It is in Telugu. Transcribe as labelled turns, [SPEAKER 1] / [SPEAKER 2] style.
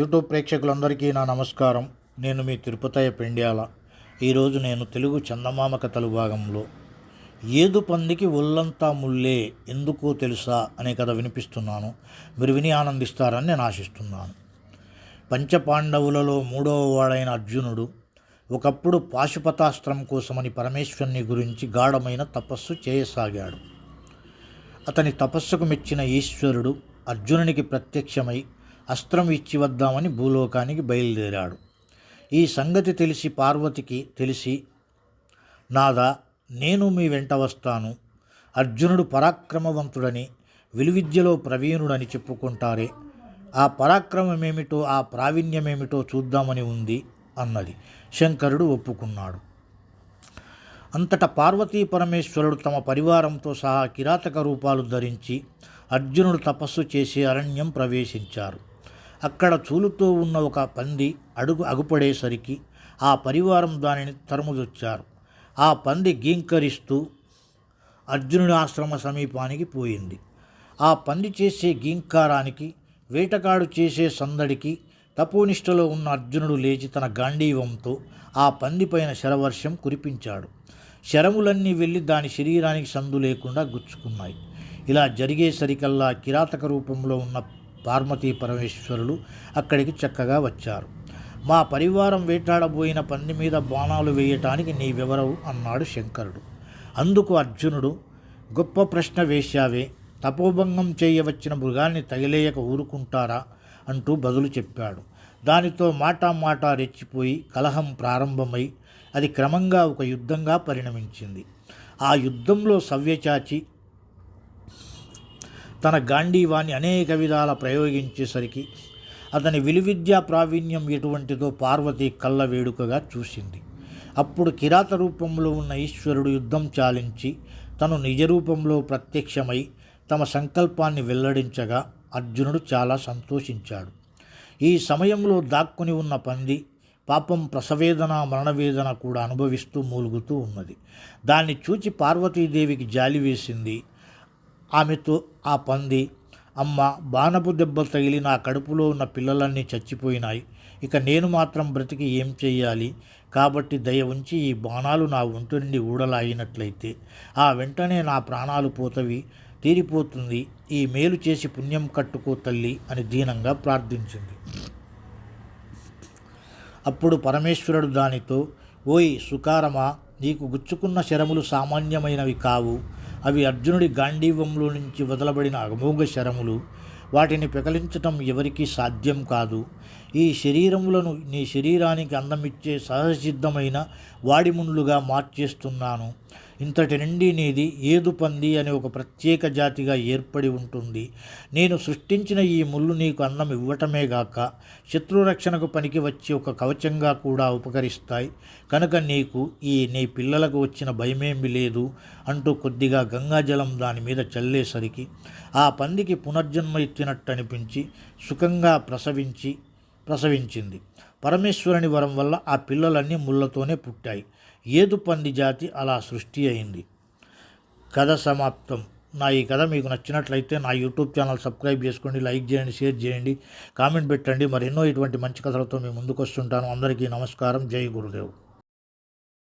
[SPEAKER 1] యూట్యూబ్ ప్రేక్షకులందరికీ నా నమస్కారం. నేను మీ తిరుపతయ్య పెండ్యాల. ఈరోజు నేను తెలుగు చందమామ కథలు భాగంలో ఏదు పందికి ఒళ్ళంతా ముల్లే ఎందుకో తెలుసా అనే కథ వినిపిస్తున్నాను. మీరు విని ఆనందిస్తారని నేను ఆశిస్తున్నాను. పంచపాండవులలో మూడవ వాడైన అర్జునుడు ఒకప్పుడు పాశుపతాస్త్రం కోసమని పరమేశ్వరుని గురించి గాఢమైన తపస్సు చేయసాగాడు. అతని తపస్సుకు మెచ్చిన ఈశ్వరుడు అర్జునునికి ప్రత్యక్షమై అస్త్రం ఇచ్చి వద్దామని భూలోకానికి బయలుదేరాడు. ఈ సంగతి తెలిసి పార్వతికి తెలిసి నాదా నేను మీ వెంట వస్తాను. అర్జునుడు పరాక్రమవంతుడని విలువిద్యలో ప్రవీణుడని చెప్పుకుంటారే. ఆ పరాక్రమమేమిటో ఆ ప్రావీణ్యమేమిటో చూద్దామని ఉంది అన్నది శంకరుడు ఒప్పుకున్నాడు. అంతటా పార్వతీ పరమేశ్వరుడు తమ పరివారంతో సహా కిరాతక రూపాలు ధరించి అర్జునుడు తపస్సు చేసి అరణ్యం ప్రవేశించారు. అక్కడ చూలుతో ఉన్న ఒక పంది అడుగు అగుపడేసరికి ఆ పరివారం దానిని తరుముదొచ్చారు. ఆ పంది గీంకరిస్తూ అర్జునుడి ఆశ్రమ సమీపానికి పోయింది. ఆ పంది చేసే గీంకారానికి వేటగాడు చేసే సందడికి తపోనిష్టలో ఉన్న అర్జునుడు లేచి తన గాంధీవంతో ఆ పందిపైన శరవర్షం కురిపించాడు. శరములన్నీ వెళ్ళి దాని శరీరానికి సందు లేకుండా గుచ్చుకున్నాయి. ఇలా జరిగేసరికల్లా కిరాతక రూపంలో ఉన్న పార్వతీ పరమేశ్వరులు అక్కడికి చక్కగా వచ్చారు. మా పరివారం వేటాడబోయిన పంది మీద బాణాలు వేయటానికి నీ వివరవు అన్నాడు శంకరుడు. అందుకు అర్జునుడు గొప్ప ప్రశ్న వేశావే తపోభంగం చేయవచ్చిన మృగాన్ని తగిలేయక ఊరుకుంటారా అంటూ బదులు చెప్పాడు. దానితో మాటా మాటా రెచ్చిపోయి కలహం ప్రారంభమై అది క్రమంగా ఒక యుద్ధంగా పరిణమించింది. ఆ యుద్ధంలో సవ్యచాచి తన గాంధీవాన్ని అనేక విధాల ప్రయోగించేసరికి అతని విలువిద్యా ప్రావీణ్యం ఎటువంటిదో పార్వతి కళ్ళ వేడుకగా చూసింది. అప్పుడు కిరాత రూపంలో ఉన్న ఈశ్వరుడు యుద్ధం చాలించి తను నిజ రూపంలో ప్రత్యక్షమై తమ సంకల్పాన్ని వెల్లడించగా అర్జునుడు చాలా సంతోషించాడు. ఈ సమయంలో దాక్కుని ఉన్న పంది పాపం ప్రసవేదన మరణవేదన కూడా అనుభవిస్తూ మూలుగుతూ ఉన్నది. దాన్ని చూచి పార్వతీదేవికి జాలి వేసింది ఆమెతో ఆ పంది అమ్మ బాణపు దెబ్బ తగిలి నా కడుపులో ఉన్న పిల్లలన్నీ చచ్చిపోయినాయి. ఇక నేను మాత్రం బ్రతికి ఏం చెయ్యాలి? కాబట్టి దయ ఉంచి ఈ బాణాలు నా ఒంటి నుండి ఊడలాగినట్లయితే ఆ వెంటనే నా ప్రాణాలు పోతవి తీరిపోతుంది. ఈ మేలు చేసి పుణ్యం కట్టుకో తల్లి అని దీనంగా ప్రార్థించింది. అప్పుడు పరమేశ్వరుడు దానితో ఓయ్ సుకారమా నీకు గుచ్చుకున్న శరములు సామాన్యమైనవి కావు. అవి అర్జునుడి గాంధీవంలో నుంచి వదలబడిన అమోఘ శరములు. వాటిని పెకలించటం ఎవరికీ సాధ్యం కాదు. ఈ శరీరములను నీ శరీరానికి అందమిచ్చే సహజసిద్ధమైన వాడిముండ్లుగా మార్చేస్తున్నాను. ఇంతటి నుండి నీది ఏదు పంది అనే ఒక ప్రత్యేక జాతిగా ఏర్పడి ఉంటుంది. నేను సృష్టించిన ఈ ముళ్ళు నీకు అన్నం ఇవ్వటమే గాక శత్రురక్షణకు పనికి వచ్చి ఒక కవచంగా కూడా ఉపకరిస్తాయి. కనుక నీకు ఈ నీ పిల్లలకు వచ్చిన భయమేమి లేదు అంటూ కొద్దిగా గంగాజలం దాని మీద చల్లేసరికి ఆ పందికి పునర్జన్మ ఎత్తినట్టు అనిపించి సుఖంగా ప్రసవించి ప్రసవించింది. పరమేశ్వరుని వరం వల్ల ఆ పిల్లలన్నీ ముళ్ళతోనే పుట్టాయి. ఏదు పంది జాతి అలా సృష్టి అయింది. కథ సమాప్తం. నా ఈ కథ మీకు నచ్చినట్లయితే నా యూట్యూబ్ ఛానల్ సబ్స్క్రైబ్ చేసుకోండి లైక్ చేయండి షేర్ చేయండి కామెంట్ పెట్టండి. మరెన్నో ఇటువంటి మంచి కథలతో మేము ముందుకు వస్తుంటాను అందరికీ నమస్కారం. జై గురుదేవ్.